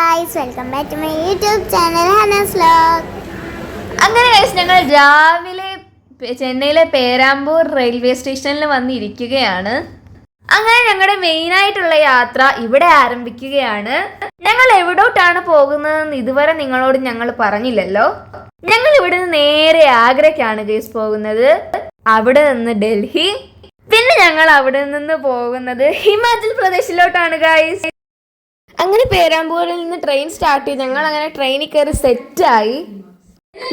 Guys welcome back to my YouTube channel Hanas vlog അങ്ങനെ guys, ഞങ്ങൾ രാവിലെ ചെന്നൈയിലെ പേരാമ്പൂർ റെയിൽവേ സ്റ്റേഷനിൽ വന്നിരിക്കുകയാണ്. അങ്ങനെ ഞങ്ങളുടെ മെയിൻ ആയിട്ടുള്ള യാത്ര ഇവിടെ ആരംഭിക്കുകയാണ്. ഞങ്ങൾ എവിടോട്ടാണ് പോകുന്നതെന്ന് ഇതുവരെ നിങ്ങളോട് ഞങ്ങൾ പറഞ്ഞില്ലല്ലോ. ഞങ്ങൾ ഇവിടെ നിന്ന് നേരെ ആഗ്രയ്ക്കാണ് ഗൈസ് പോകുന്നത്. അവിടെ നിന്ന് ഡൽഹി. പിന്നെ ഞങ്ങൾ അവിടെ നിന്ന് പോകുന്നത് ഹിമാചൽ പ്രദേശിലോട്ടാണ് ഗൈസ് അങ്ങനെ പേരാമ്പൂരിൽ നിന്ന് ട്രെയിൻ സ്റ്റാർട്ട് ചെയ്ത് ഞങ്ങൾ അങ്ങനെ ട്രെയിനിൽ കയറി സെറ്റായി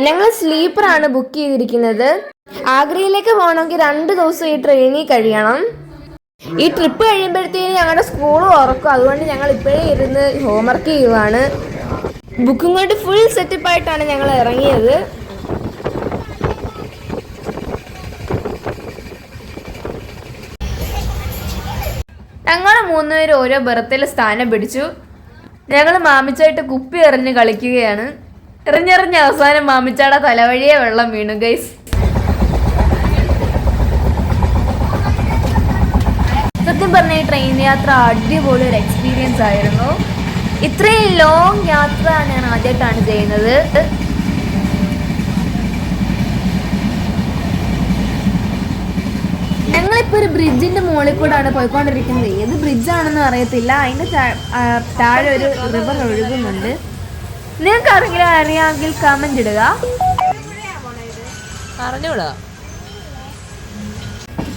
ഞങ്ങൾ സ്ലീപ്പറാണ് ബുക്ക് ചെയ്തിരിക്കുന്നത്. ആഗ്രയിലേക്ക് പോകണമെങ്കിൽ രണ്ട് ദിവസം ഈ ട്രെയിനിൽ കഴിയണം. ഈ ട്രിപ്പ് കഴിയുമ്പോഴത്തേന് ഞങ്ങളുടെ സ്കൂൾ ഉറക്കും. അതുകൊണ്ട് ഞങ്ങൾ ഇപ്പോഴേ ഇരുന്ന് ഹോംവർക്ക് ചെയ്യുവാണ്. ബുക്കും കൊണ്ട് ഫുൾ സെറ്റപ്പായിട്ടാണ് ഞങ്ങൾ ഇറങ്ങിയത്. ഞങ്ങൾ മൂന്നുപേരും ഓരോ ബെർത്തിൽ സ്ഥാനം പിടിച്ചു. ഞങ്ങൾ മാമിച്ചായിട്ട് കുപ്പി എറിഞ്ഞ് കളിക്കുകയാണ്. എറിഞ്ഞെറിഞ്ഞ് അവസാനം മാമിച്ചാടെ തലവഴിയെ വെള്ളം വീണു ഗൈസ് സത്യം പറഞ്ഞ ഈ ട്രെയിൻ യാത്ര അടിപൊളി ഒരു എക്സ്പീരിയൻസ് ആയിരുന്നു. ഇത്രയും ലോങ് യാത്ര ഞാൻ ആദ്യമായിട്ടാണ് ചെയ്യുന്നത്. ഞങ്ങളിപ്പോ ഒരു ബ്രിഡ്ജിന്റെ മുകളിൽ കൂടാണ് പോയിക്കൊണ്ടിരിക്കുന്നത്. ഏത് ബ്രിഡ്ജാണെന്ന് അറിയത്തില്ല. അതിന്റെ താ- താഴെ ഒരു റിവർ ഒഴുകുന്നുണ്ട്. നിങ്ങൾക്ക് ആരെങ്കിലും അറിയാമെങ്കിൽ കമന്റ് ഇടുക. അറിഞ്ഞൂടാ.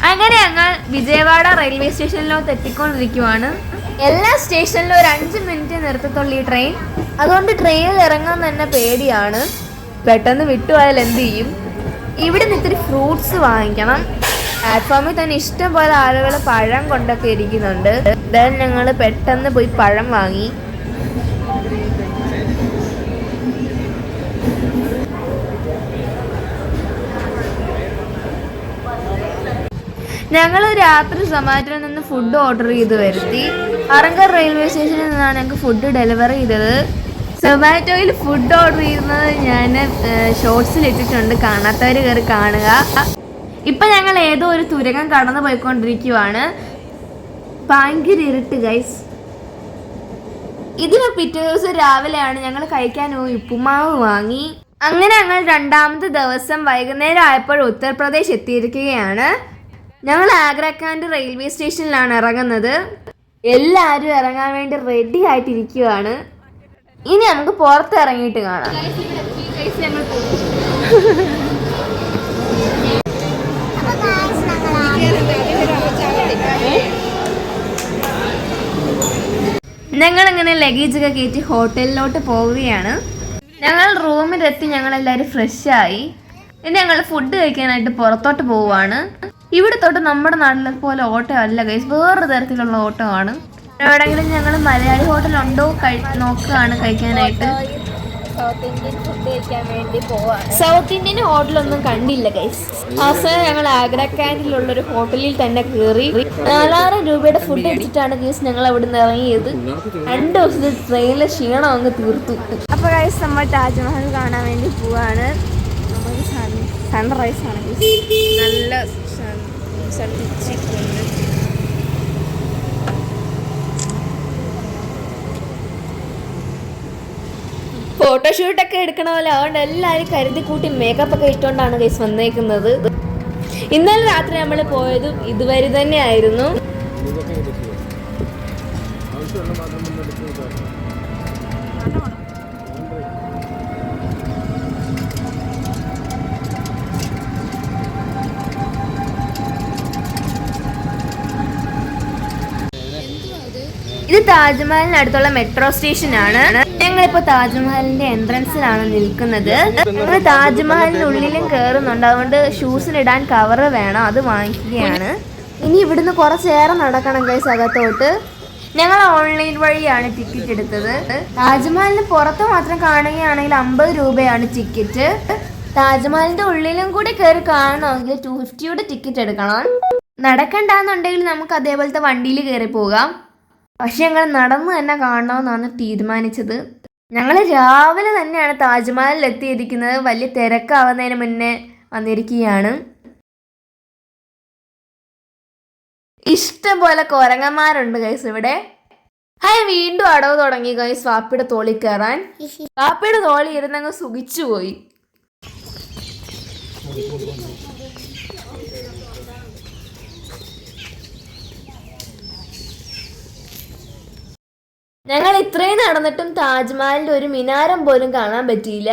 അങ്ങനെ ഞങ്ങൾ വിജയവാഡ റെയിൽവേ സ്റ്റേഷനിലോട്ട് എത്തിക്കൊണ്ടിരിക്കുവാണ്. എല്ലാ സ്റ്റേഷനിലും ഒരു അഞ്ച് മിനിറ്റ് നിർത്തത്തുള്ളൂ ഈ ട്രെയിൻ അതുകൊണ്ട് ട്രെയിനിൽ ഇറങ്ങാൻ തന്നെ പേടിയാണ്. പെട്ടെന്ന് വിട്ടുപോയാൽ എന്ത് ചെയ്യും? ഇവിടെ നിന്ന് ഇത്തിരി ഫ്രൂട്ട്സ് വാങ്ങിക്കണം. പ്ലാറ്റ്ഫോമിൽ തന്നെ ഇഷ്ടം പോലെ ആളുകൾ പഴം കൊണ്ടൊക്കെ ഇരിക്കുന്നുണ്ട്. ദെൻ ഞങ്ങൾ പെട്ടെന്ന് പോയി പഴം വാങ്ങി. ഞങ്ങൾ രാത്രി സൊമാറ്റോയിൽ നിന്ന് ഫുഡ് ഓർഡർ ചെയ്ത് വരുത്തി. അറങ്കർ റെയിൽവേ സ്റ്റേഷനിൽ നിന്നാണ് ഞങ്ങൾക്ക് ഫുഡ് ഡെലിവറി ചെയ്തത്. സൊമാറ്റോയിൽ ഫുഡ് ഓർഡർ ചെയ്യുന്നത് ഞാൻ ഷോർട്സിൽ ഇട്ടിട്ടുണ്ട്. കാണാത്തവർ കയറി കാണുക. ഇപ്പം ഞങ്ങൾ ഏതോ ഒരു തുരകം കടന്നു പോയിക്കൊണ്ടിരിക്കുവാണ്. ഭയങ്കര ഇരുട്ട് ഗൈസ് ഇതിന് പിറ്റേ ദിവസം രാവിലെയാണ് ഞങ്ങൾ കഴിക്കാൻ പോയി ഉപ്പുമാവ് വാങ്ങി. അങ്ങനെ ഞങ്ങൾ രണ്ടാമത്തെ ദിവസം വൈകുന്നേരം ആയപ്പോൾ ഉത്തർപ്രദേശ് എത്തിയിരിക്കുകയാണ്. ഞങ്ങൾ ആഗ്രാഖാന്റെ റെയിൽവേ സ്റ്റേഷനിലാണ് ഇറങ്ങുന്നത്. എല്ലാവരും ഇറങ്ങാൻ വേണ്ടി റെഡി ആയിട്ടിരിക്കുകയാണ് ഇനി നമുക്ക് പുറത്ത് ഇറങ്ങിയിട്ട് കാണാം. അപ്പോൾ ഞങ്ങൾ ഇങ്ങനെ ലഗേജ് ഒക്കെ കയറ്റി ഹോട്ടലിലോട്ട് പോവുകയാണ്. ഞങ്ങൾ റൂമിലെത്തി ഫ്രഷ് ആയി. ഇനി ഞങ്ങൾ ഫുഡ് കഴിക്കാനായിട്ട് പുറത്തോട്ട് പോവുകയാണ്. ഇവിടെ തൊട്ട് നമ്മുടെ നാട്ടിലെ പോലെ ഓട്ടോ അല്ല കൈസ് വേറൊരു തരത്തിലുള്ള ഓട്ടോ ആണ്. എവിടെയെങ്കിലും ഞങ്ങൾ മലയാളി ഹോട്ടലുണ്ടോ കഴി നോക്കുകയാണ് കഴിക്കാനായിട്ട്. സൗത്ത് ഇന്ത്യൻ വേണ്ടി സൗത്ത് ഇന്ത്യൻ ഹോട്ടലൊന്നും കണ്ടില്ല ഗൈസ് അവസാനം ഞങ്ങൾ ആഗ്ര ക്യാന്റീനിലുള്ള ഒരു ഹോട്ടലിൽ തന്നെ കയറി നാലായിരം രൂപയുടെ ഫുഡ് അടിച്ചിട്ടാണ് ഗൈസ് ഞങ്ങൾ അവിടെ നിന്ന് ഇറങ്ങിയത്. രണ്ട് ദിവസത്തെ ട്രെയിനിലെ ക്ഷീണം അങ്ങ് തീർത്തു. അപ്പൊ ഗൈസ് നമ്മൾ താജ്മഹൽ കാണാൻ വേണ്ടി പോവാണ്. സൺറൈസ് ആണ്. നല്ല ഫോട്ടോഷൂട്ടൊക്കെ എടുക്കണമല്ലോ അതുകൊണ്ട് എല്ലാവരും കരുതി കൂട്ടി മേക്കപ്പ് ഒക്കെ ഇട്ടുകൊണ്ടാണ് ഗൈസ് വന്നേക്കുന്നത്. ഇന്നലെ രാത്രി നമ്മൾ പോയതും ഇതുവരെ തന്നെയായിരുന്നു ഇത് താജ്മഹലിനടുത്തുള്ള മെട്രോ സ്റ്റേഷൻ ആണ്. ഞങ്ങളിപ്പോ താജ്മഹലിന്റെ എൻട്രൻസിലാണ് നിൽക്കുന്നത്. ഞങ്ങൾ താജ്മഹലിന്റെ ഉള്ളിലും കയറുന്നുണ്ട് അതുകൊണ്ട് ഷൂസിനിടാൻ കവർ വേണം. അത് വാങ്ങിക്കുകയാണ്. ഇനി ഇവിടുന്ന് കുറച്ചേറെ നടക്കണം കൈസ് അകത്തോട്ട്. ഞങ്ങൾ ഓൺലൈൻ വഴിയാണ് ടിക്കറ്റ് എടുത്തത്. താജ്മഹലിന് പുറത്ത് മാത്രം കാണുകയാണെങ്കിൽ അമ്പത് രൂപയാണ് ടിക്കറ്റ് താജ്മഹലിന്റെ ഉള്ളിലും കൂടി കയറി കാണണമെങ്കിൽ ടു ഫിഫ്റ്റിയുടെ ടിക്കറ്റ് എടുക്കണം. നടക്കണ്ടെന്നുണ്ടെങ്കിൽ നമുക്ക് അതേപോലത്തെ വണ്ടിയിൽ കയറി പോകാം. പക്ഷെ ഞങ്ങൾ നടന്ന് തന്നെ കാണണമെന്നാണ് തീരുമാനിച്ചത്. ഞങ്ങൾ രാവിലെ തന്നെയാണ് താജ്മഹലിൽ എത്തിയിരിക്കുന്നത് വലിയ തിരക്കാവുന്നതിന് മുന്നേ വന്നിരിക്കുകയാണ്. ഇഷ്ടം പോലെ കുരങ്ങന്മാരുണ്ട് ഗൈസ് ഇവിടെ. ഹായ് വീണ്ടും അടവ് തുടങ്ങി ഗൈസ് വാപ്പിയുടെ തോളി കയറാൻ വാപ്പിയുടെ തോളി ഇരുന്നങ്ങ് സുഖിച്ചു പോയി. ഞങ്ങൾ ഇത്രയും നടന്നിട്ടും താജ്മഹലിന്റെ ഒരു മിനാരം പോലും കാണാൻ പറ്റിയില്ല.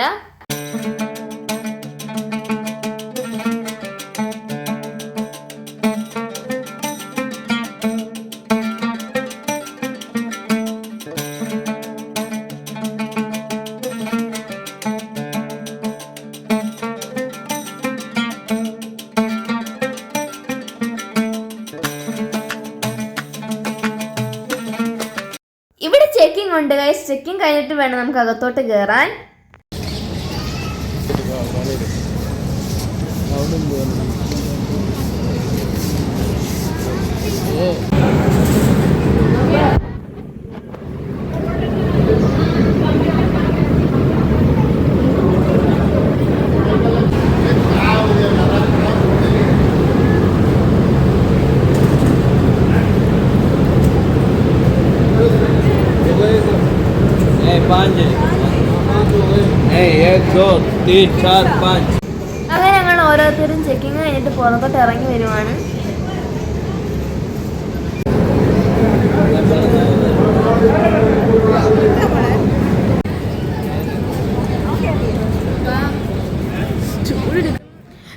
ചെക്കിംഗ് കഴിഞ്ഞിട്ട് വേണം നമുക്ക് അകത്തോട്ട് കയറാൻ तीन चार पाँच അങ്ങനെ ഞങ്ങൾ ഓരോരുത്തരും ചെക്കിംഗ് കഴിഞ്ഞിട്ട് പുറത്തോട്ട് ഇറങ്ങി വരുവാണ്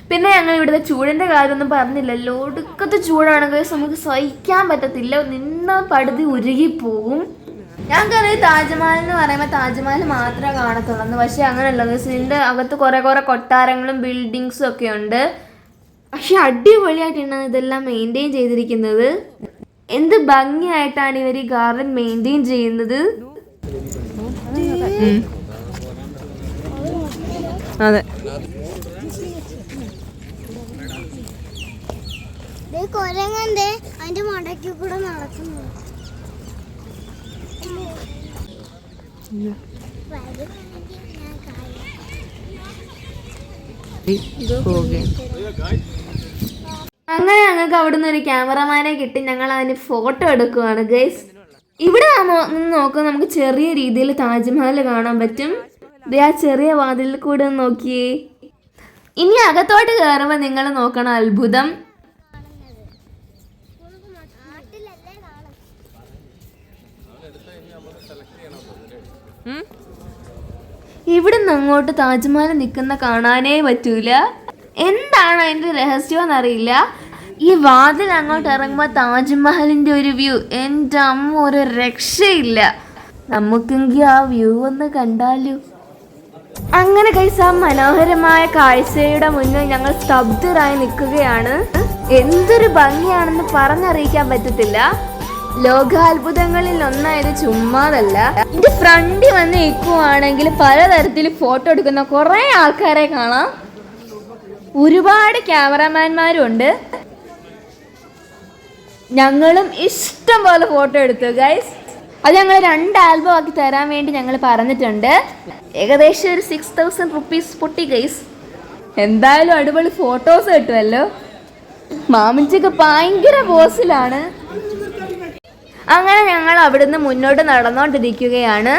പിന്നെ ഞങ്ങൾ ഇവിടുത്തെ ചൂടിന്റെ കാര്യമൊന്നും പറഞ്ഞില്ലല്ലോ ഒടുക്കത്തെ ചൂടാണ് ഗൈസ് നമുക്ക് സഹിക്കാൻ പറ്റത്തില്ല നിന്ന പടുതി ഉരുകിപ്പോകും ഞങ്ങൾക്കറിയാം താജ്മഹൽ എന്ന് പറയുമ്പോൾ താജ്മഹൽ മാത്രമേ കാണത്തുള്ളൂ. പക്ഷെ അങ്ങനെയല്ല. ഇതിന്റെ അകത്ത് കുറേ കുറേ കൊട്ടാരങ്ങളും ബിൽഡിങ്സും ഒക്കെ ഉണ്ട്. പക്ഷെ അടിപൊളിയായിട്ടാണ് ഇതെല്ലാം മെയിന്റെയിൻ ചെയ്തിരിക്കുന്നത്. എന്ത് ഭംഗിയായിട്ടാണ് ഇവർ ഈ ഗാർഡൻ മെയിന്റെയിൻ ചെയ്യുന്നത്. അതെ. ദേ കൊരങ്ങന്റെ അതിന്റെ മടക്കി കൂടെ നടക്കുന്നു വരുവാണെങ്കിൽ ഞാൻ കാര്യം പോകെ അങ്ങനെ ഞങ്ങൾക്ക് അവിടുന്ന് ഒരു ക്യാമറമാനെ കിട്ടി. ഞങ്ങൾ അതിന് ഫോട്ടോ എടുക്കുവാണ് ഗൈസ് ഇവിടെ നോക്കുമ്പോൾ നമുക്ക് ചെറിയ രീതിയിൽ താജ്മഹൽ കാണാൻ പറ്റും. ആ ചെറിയ വാതിലിൽ കൂടെ നോക്കിയേ. ഇനി അകത്തോട്ട് കയറുമ്പോൾ നിങ്ങൾ നോക്കണം അത്ഭുതം. ഇവിടുന്ന് അങ്ങോട്ട് താജ്മഹൽ നിൽക്കുന്ന കാണാനേ പറ്റൂല. എന്താണ് അതിന്റെ രഹസ്യം അറിയില്ല ഈ വാതിൽ അങ്ങോട്ട് ഇറങ്ങുമ്പോൾ താജ്മഹലിന്റെ ഒരു വ്യൂ. എന്റെ അമ്മ ഒരു രക്ഷയില്ല. നമുക്കെങ്കിൽ ആ വ്യൂ ഒന്ന് കണ്ടാലോ? അങ്ങനെ കഴിച്ച ആ മനോഹരമായ കാഴ്ചയുടെ മുന്നിൽ ഞങ്ങൾ സ്തബ്ധരായി നിൽക്കുകയാണ്. എന്തൊരു ഭംഗിയാണെന്ന് പറഞ്ഞറിയിക്കാൻ പറ്റത്തില്ല. ലോകാത്ഭുതങ്ങളിൽ ഒന്നായത് ചുമ്മാതല്ല. ഇത് ഫ്രണ്ടിൽ വന്ന് നിൽക്കുവാണെങ്കിൽ പലതരത്തിൽ ഫോട്ടോ എടുക്കുന്ന കുറേ ആൾക്കാരെ കാണാം. ഒരുപാട് ക്യാമറാമാൻമാരും ഉണ്ട് ഞങ്ങളും ഇഷ്ടം പോലെ ഫോട്ടോ എടുത്തു ഗൈസ് അത് ഞങ്ങൾ രണ്ട് ആൽബം ആക്കി തരാൻ വേണ്ടി ഞങ്ങൾ പറഞ്ഞിട്ടുണ്ട്. ഏകദേശം ഒരു സിക്സ് തൗസൻഡ് റുപ്പീസ് പൊട്ടി ഗൈസ് എന്തായാലും അടിപൊളി ഫോട്ടോസ് കിട്ടുമല്ലോ മാമിച്ചൊക്കെ ഭയങ്കര ബോസിലാണ് അങ്ങനെ ഞങ്ങൾ അവിടുന്ന് മുന്നോട്ട് നടന്നുകൊണ്ടിരിക്കുകയാണ്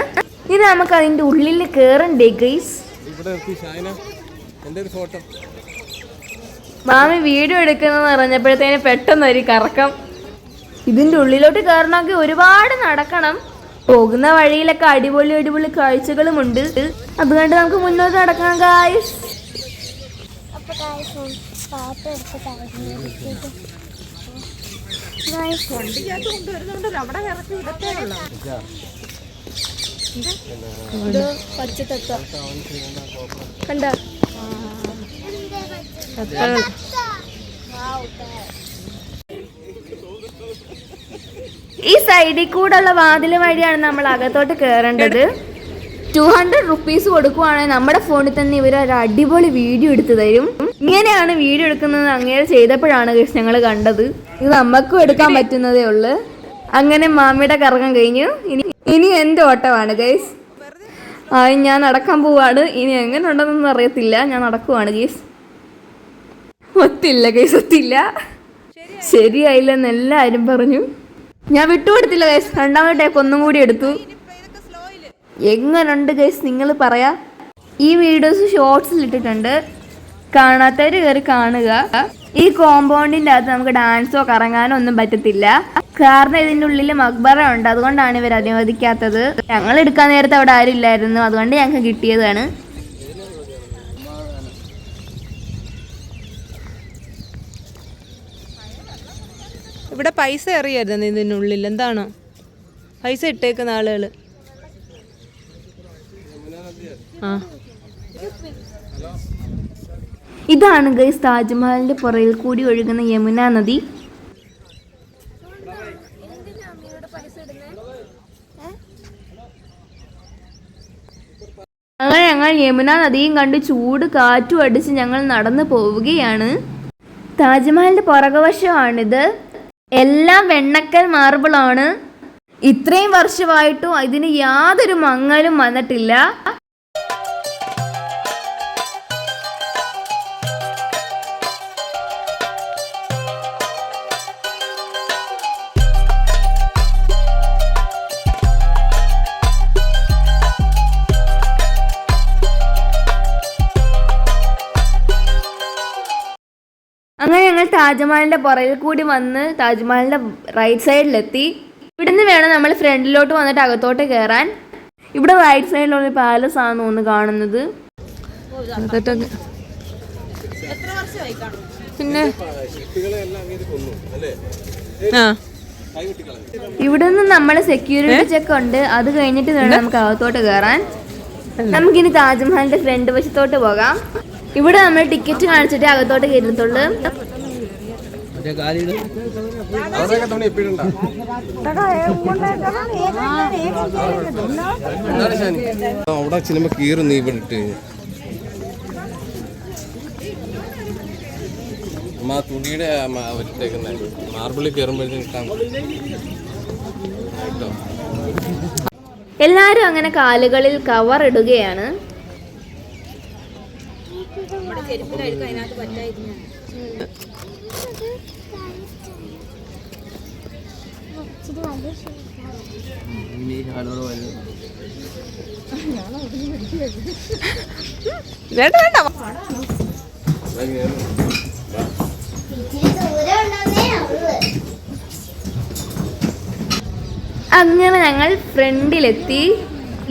ഇത് നമുക്ക് അതിന്റെ ഉള്ളിൽ കയറണ്ടേ ഗൈസ് മാമി വീഡിയോ എടുക്കുന്നെന്ന് പറഞ്ഞപ്പോഴത്തേന് പെട്ടെന്ന് ഒരു കറക്കം. ഇതിന്റെ ഉള്ളിലോട്ട് കയറണമെങ്കിൽ ഒരുപാട് നടക്കണം. പോകുന്ന വഴിയിലൊക്കെ അടിപൊളി അടിപൊളി കാഴ്ചകളും ഉണ്ട് അതുകൊണ്ട് നമുക്ക് മുന്നോട്ട് നടക്കണം ഗായ്സ് ഈ സൈഡിൽ കൂടെയുള്ള വാതിൽ വഴിയാണ് നമ്മൾ അകത്തോട്ട് കയറേണ്ടത് ടു ഹൺഡ്രഡ് റുപ്പീസ് കൊടുക്കുവാണെങ്കിൽ നമ്മുടെ ഫോണിൽ തന്നെ ഇവർ ഒരു അടിപൊളി വീഡിയോ എടുത്തു തരും. ഇങ്ങനെയാണ് വീഡിയോ എടുക്കുന്നത്. അങ്ങനെ ചെയ്തപ്പോഴാണ് ഗൈസ് ഞങ്ങൾ കണ്ടത്. ഇത് നമുക്കും എടുക്കാൻ പറ്റുന്നതേ ഉള്ളു. അങ്ങനെ മാമിയുടെ കറങ്ങാൻ കഴിഞ്ഞു. ഇനി ഇനി എന്റെ ഓട്ടമാണ് ഗൈസ് ഞാൻ നടക്കാൻ പോവാണ്. ഇനി എങ്ങനെ ഉണ്ടെന്നൊന്നും അറിയത്തില്ല. ഞാൻ നടക്കുവാണ് ഗൈസ് ഒത്തില്ല ഗൈസ് ഒത്തില്ല. ശരിയായില്ലെന്ന് എല്ലാവരും പറഞ്ഞു. ഞാൻ വിട്ടുകൊടുത്തില്ല ഗൈസ് രണ്ടാമത്തെ ടേക്ക് ഒന്നും കൂടി എടുത്തു. എങ്ങനുണ്ട് ഗൈസ് നിങ്ങൾ പറയാ. ഈ വീഡിയോസ് ഷോർട്സിൽ ഇട്ടിട്ടുണ്ട്. കാണാത്തവർ കയറി കാണുക. ഈ കോമ്പൗണ്ടിന്റെ അകത്ത് നമുക്ക് ഡാൻസോ കറങ്ങാനോ ഒന്നും പറ്റത്തില്ല. കാരണം ഇതിന്റെ ഉള്ളിൽ മക്ബറ ഉണ്ട് അതുകൊണ്ടാണ് ഇവർ അനുവദിക്കാത്തത്. ഞങ്ങൾ എടുക്കാൻ നേരത്തെ അവിടെ ആരും ഇല്ലായിരുന്നു. അതുകൊണ്ട് ഞങ്ങൾക്ക് കിട്ടിയതാണ്. ഇവിടെ പൈസ എറിയായിരുന്നു ഉള്ളിൽ എന്താണ്? പൈസ ഇട്ടേക്കുന്ന ആളുകൾ ആ. ഇതാണ് ഗൈസ് താജ്മഹലിന്റെ പുറയിൽ കൂടി ഒഴുകുന്ന യമുന നദി. അങ്ങനെ ഞങ്ങൾ യമുന നദിയും കണ്ട് ചൂട് കാറ്റും അടിച്ച് ഞങ്ങൾ നടന്നു പോവുകയാണ്. താജ്മഹലിന്റെ പുറകുവശമാണിത്. എല്ലാം വെണ്ണക്കൽ മാർബിളാണ്. ഇത്രയും വർഷമായിട്ടും ഇതിന് യാതൊരു മങ്ങലും വന്നിട്ടില്ല. താജ്മഹലിന്റെ പുറകിൽ കൂടി വന്ന് താജ്മഹലിന്റെ റൈറ്റ് സൈഡിലെത്തി ഇവിടുന്ന് വേണം നമ്മൾ ഫ്രണ്ടിലോട്ട് വന്നിട്ട് അകത്തോട്ട് കയറാൻ ഇവിടെ റൈറ്റ് സൈഡിലുള്ള പാലസ് ആണ് തോന്നുന്നു കാണുന്നത്. പിന്നെ? ഇവിടെ നിന്ന് നമ്മൾ സെക്യൂരിറ്റി ചെക്ക് ഉണ്ട്. അത് കഴിഞ്ഞിട്ട് വേണം നമുക്ക് അകത്തോട്ട് കയറാൻ നമുക്കിനി താജ്മഹലിന്റെ ഫ്രണ്ട് വശത്തോട്ട് പോകാം. ഇവിടെ നമ്മൾ ടിക്കറ്റ് കാണിച്ചിട്ട് അകത്തോട്ട് കാലിയുടെ അവിടെ സിനിമ കീറും നീ വിട്ട് അമ്മ ആ തുണിയുടെ ഇട്ടേക്കുന്ന മാർബിളിൽ കയറുമ്പോഴത്തേക്കും. എല്ലാരും അങ്ങനെ കാലുകളിൽ കവർ ഇടുകയാണ്. വേണ്ട വേണ്ട. അങ്ങനെ ഞങ്ങൾ ഫ്രണ്ടിലെത്തി.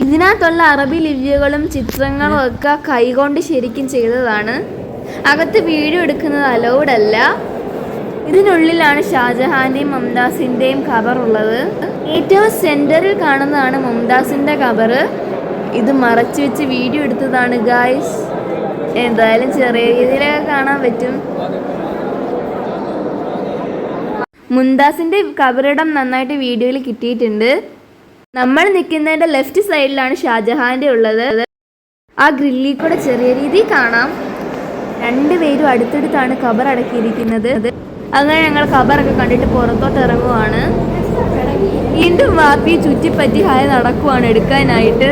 ഇതിനകത്തുള്ള അറബി ലിപികളും ചിത്രങ്ങളും ഒക്കെ കൈകൊണ്ട് ശരിക്കും ചെയ്തതാണ്. അകത്ത് വീഡിയോ എടുക്കുന്നത് അലൗഡ് അല്ല. ഇതിനുള്ളിലാണ് ഷാജഹാന്റെയും മുംതാസിന്റെയും ഖബർ ഉള്ളത്. ഏറ്റവും സെന്ററിൽ കാണുന്നതാണ് മുംതാസിന്റെ ഖബർ. ഇത് മറച്ചു വെച്ച് വീഡിയോ എടുത്തതാണ് ഗായ്സ് എന്തായാലും ചെറിയ രീതിയിലൊക്കെ കാണാൻ പറ്റും. മുംതാസിന്റെ കബറിടം നന്നായിട്ട് വീഡിയോയിൽ കിട്ടിയിട്ടുണ്ട്. നമ്മൾ നിൽക്കുന്നതിന്റെ ലെഫ്റ്റ് സൈഡിലാണ് ഷാജഹാന്റെ ഉള്ളത്. ആ ഗ്രില്ലിൽ കൂടെ ചെറിയ രീതിയിൽ കാണാം. രണ്ടുപേരും അടുത്തടുത്താണ് കബർ അടക്കിയിരിക്കുന്നത്. അങ്ങനെ ഞങ്ങൾ ഖബറൊക്കെ കണ്ടിട്ട് പുറത്തോട്ട് ഇറങ്ങുവാണ്. വീണ്ടും വാപ്പി ചുറ്റിപ്പറ്റി ഹായ നടക്കുവാണ് എടുക്കാനായിട്ട്.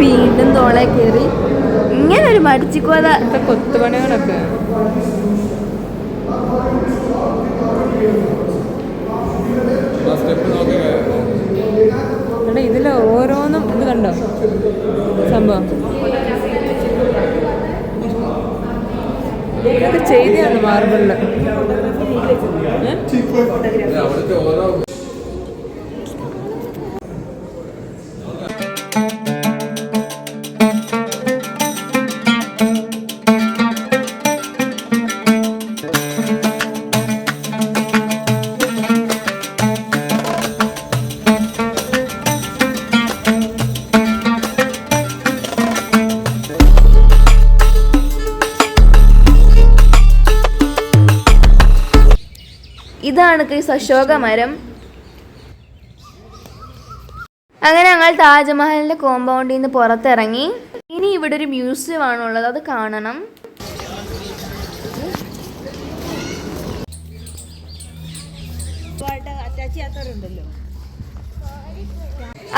വീണ്ടും തോളെ കയറി. ഇങ്ങനെ ഒരു മടിച്ചിക്കോത കൊത്തുപണികളൊക്കെ. ഇതിൽ ഓരോന്നും ഇത് കണ്ടോ? സംഭവം. ഇതൊക്കെ ചെയ്തതാണ് മാർബിളിൽ. ফটোগ্রাফি ഇതാണ് കൈസ് അശോക മരം അങ്ങനെ ഞങ്ങൾ താജ്മഹലിന്റെ കോമ്പൗണ്ടിൽ നിന്ന് പുറത്തിറങ്ങി. ഇനി ഇവിടെ ഒരു മ്യൂസിയം ആണുള്ളത് അത് കാണണം.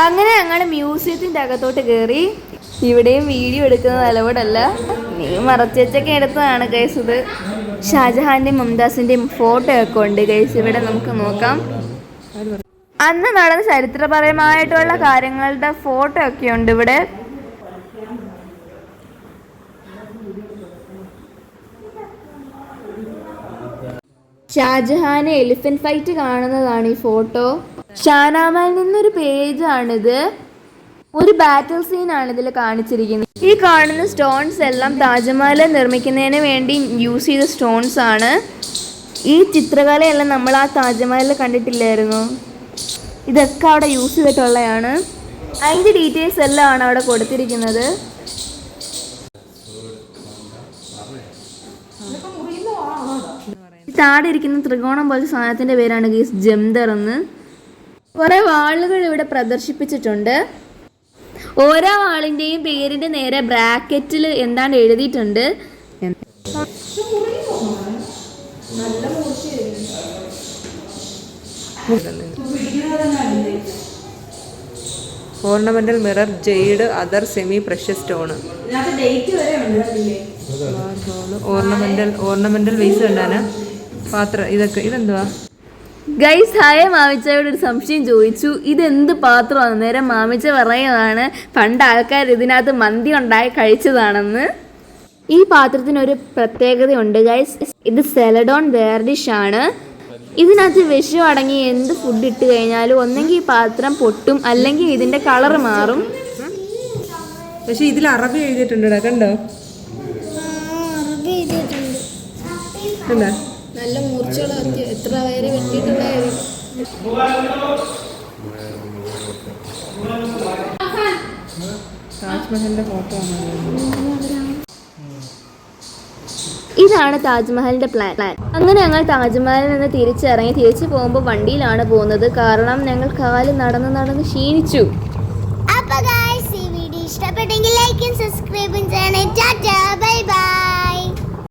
അങ്ങനെ ഞങ്ങൾ മ്യൂസിയത്തിന്റെ അകത്തോട്ട് കയറി ഇവിടെയും വീഡിയോ എടുക്കുന്നത് അലവടല്ല. നീ മറച്ചൊക്കെ എടുത്തതാണ് കേസ് ഇത്. ഷാജഹാന്റെയും മുംതാസിന്റെയും ഫോട്ടോ ഒക്കെ ഉണ്ട് കേസ് ഇവിടെ നമുക്ക് നോക്കാം. അന്ന് നടന്ന ചരിത്രപരമായിട്ടുള്ള കാര്യങ്ങളുടെ ഫോട്ടോ ഒക്കെ ഉണ്ട് ഇവിടെ. ഷാജഹാനെ എലിഫന്റ് ഫൈറ്റ് കാണുന്നതാണ് ഈ ഫോട്ടോ ഷാനാമാൻ നിന്നൊരു പേജാണിത് ഒരു ബാറ്റിൽ ആണ് ഇതിൽ കാണിച്ചിരിക്കുന്നത്. ഈ കാണുന്ന സ്റ്റോൺസ് എല്ലാം താജ്മഹൽ നിർമ്മിക്കുന്നതിന് വേണ്ടി യൂസ് ചെയ്ത സ്റ്റോൺസ് ആണ്. ഈ ചിത്രകലയെല്ലാം നമ്മൾ ആ താജ്മഹലിൽ കണ്ടിട്ടില്ലായിരുന്നു. ഇതൊക്കെ അവിടെ യൂസ് ചെയ്തിട്ടുള്ളതാണ്. അതിന്റെ ഡീറ്റെയിൽസ് എല്ലാം ആണ് അവിടെ കൊടുത്തിരിക്കുന്നത്. താഴെ ഇരിക്കുന്ന ത്രികോണം പോലത്തെ സാധനത്തിന്റെ പേരാണ് ഗീസ് ജംദർ എന്ന്. കുറേ വാളുകൾ ഇവിടെ പ്രദർശിപ്പിച്ചിട്ടുണ്ട്. ഓരോ വാളിന്റെയും പേരിന്റെ നേരെ ബ്രാക്കറ്റിൽ എന്താണ് എഴുതിയിട്ടുണ്ട്? Ornamental mirror jade other semi precious stone ornamental ornamental vase കണ്ടാന? പാത്രം ഇതൊക്കെ ഇതെന്തുവാ? ഗൈസ് ഹായ മാമിച്ചയോട് ഒരു സംശയം ചോദിച്ചു. ഇതെന്ത് പാത്രമാണ്? നേരെ മാമിച്ച പറയുന്നതാണ് പണ്ട് ആൾക്കാർ ഇതിനകത്ത് മന്തി ഉണ്ടായി കഴിച്ചതാണെന്ന്. ഈ പാത്രത്തിനൊരു പ്രത്യേകതയുണ്ട് ഗൈസ് ഇത് സെലഡോൺ വേർഡിഷ് ആണ്. ഇതിനകത്ത് വിഷം അടങ്ങി എന്ത് ഫുഡ് ഇട്ട് കഴിഞ്ഞാലും ഒന്നെങ്കിൽ ഈ പാത്രം പൊട്ടും അല്ലെങ്കിൽ ഇതിന്റെ കളർ മാറും. പക്ഷെ ഇതിൽ അറബി എഴുതിയിട്ടുണ്ട് കണ്ടോ? കണ്ടോ? നല്ല മൂർച്ചകളൊക്കെ. എത്ര പേര് വെട്ടിയിട്ടുണ്ടായിരുന്നു താജ്മഹലിന്റെ ഫോട്ടോ ആണ്. ഇതാണ് താജ്മഹലിന്റെ പ്ലാൻ പ്ലാൻ അങ്ങനെ ഞങ്ങൾ താജ്മഹലിൽ നിന്ന് തിരിച്ചിറങ്ങി തിരിച്ചു പോകുമ്പോൾ വണ്ടിയിലാണ് പോകുന്നത്. കാരണം ഞങ്ങൾ കാൽ നടന്ന് നടന്ന് ക്ഷീണിച്ചു. അപ്പൊ ഗായ്സ് ഈ വീഡിയോ ഇഷ്ടപ്പെട്ടെങ്കിൽ ലൈക്കും സബ്സ്ക്രൈബും ചെയ്യണേ. ടാറ്റാ